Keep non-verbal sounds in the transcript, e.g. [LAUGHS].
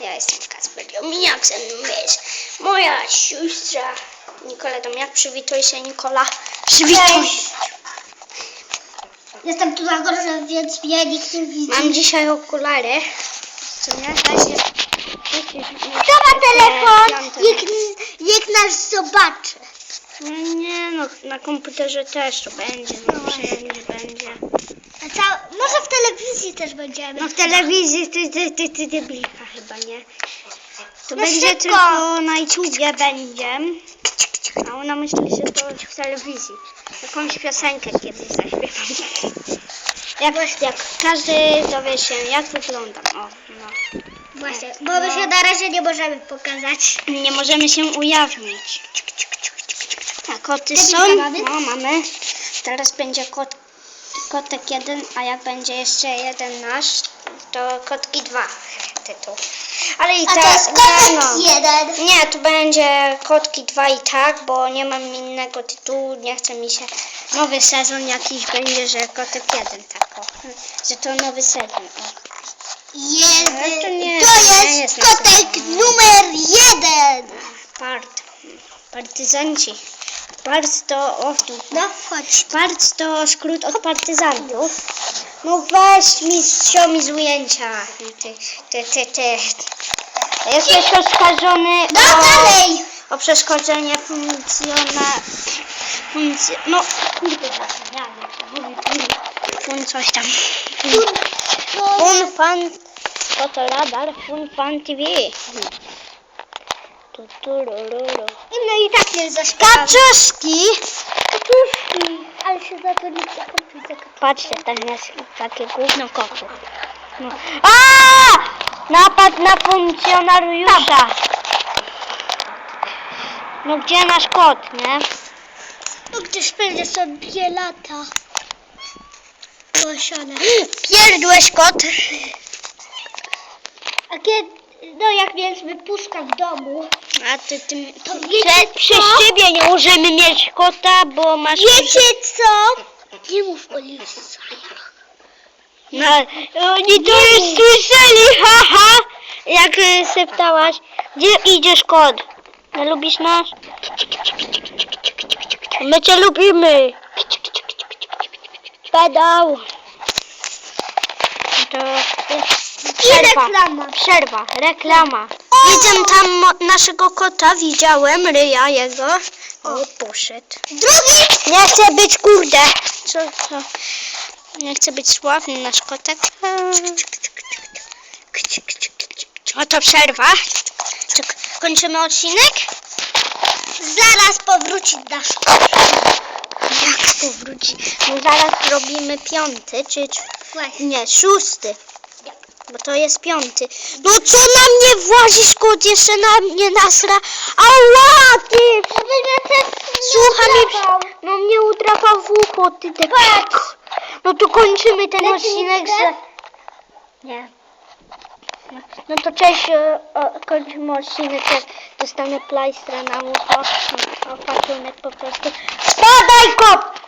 Ja jestem Kasper Dominiak, ze mną jest moja siostra Nikola Dominiak. Przywituj się Nikola. Przywituj. Jestem tu na górze, więc mnie nikt nie widzi. Mam dzisiaj okulary. Co nie? Da się... Kto ma telefon? Nikt nas zobaczy. No nie no, na komputerze też to będzie, no wszędzie będzie. A co, może w telewizji też będziemy. No w telewizji ty, ty, ty, ty debilka chyba, nie? To No będzie szybko. tylko na YouTubie będzie. A ona myśli, że to w telewizji. Jakąś piosenkę kiedyś zaśpiewam. Jak, jak każdy dowie się, jak wyglądam. O, no. Właśnie, bo my się na razie nie możemy pokazać. Nie możemy się ujawnić. Tak, koty są. No, mamy. Teraz będzie kot, kotek jeden, a jak będzie jeszcze jeden nasz, to kotki dwa tytuł. Ale i A tak. to jest kotek no. jeden. Nie, to będzie kotki dwa i tak, bo nie mam innego tytułu, nie chce mi się. Nowy sezon jakiś będzie, że kotek jeden, tak o. Że to nowy sezon. O. Jeden. To nie- to to nie jest jest kotek numer jeden. Part. Partyzanci. Part to. O, tu. No chodź. Part to skrót od partyzantów. No weź mi mi z ujęcia. Ty, ty, ty, ty. Jesteś oskarżony No o, dalej. o przeszkodzenie funkcjona... Funkcj... No, kurde, ja nie wiem. Fun coś tam. Fun fan... Fotoradar, fun fan TV. Tu, tu, ru, ru, ru. Nie zaśpiewamy. Kaczuszki! Kaczuszki. Ale się za to nie zakończy. Patrzcie, tam jest takie gówno kotów. No. A! Napad na funkcjonariusza. No gdzie nasz kot, nie? No gdzieś będzie sobie lata. Posione. Pierdłeś kot. A kiedy, no jak mieliśmy puszka w domu. A ty, ty To prze, wiecie przez co? ciebie nie możemy mieć kota, bo masz... Wiecie co? Nie mów o lisajach. No, oni to już słyszeli, [LAUGHS] haha! Jak y, syptałaś. Gdzie idziesz kot? Nie lubisz nas? My cię lubimy. Pedał. To jest I przerwa. reklama. Przerwa, reklama. Widzę tam naszego kota, widziałem, ryja jego. O, poszedł. Drugi. Nie chcę być kurde. Co to? Nie chcę być sławny nasz kotek. Oto przerwa. Czy kończymy odcinek? Zaraz powróci nasz Jak powróci? No zaraz robimy piąty, czy nie, szósty. Bo to jest piąty. No co na mnie włazisz, kot jeszcze na mnie nasra? Ała, ty! Słuchaj mi, no mnie udrapał w ucho, ty tak. No to kończymy ten odcinek mi z... krew? Nie. No, to cześć, e, o, kończymy odcinek, jak dostanę plajstra na ucho. Opatrunek po prostu. Spadaj kot!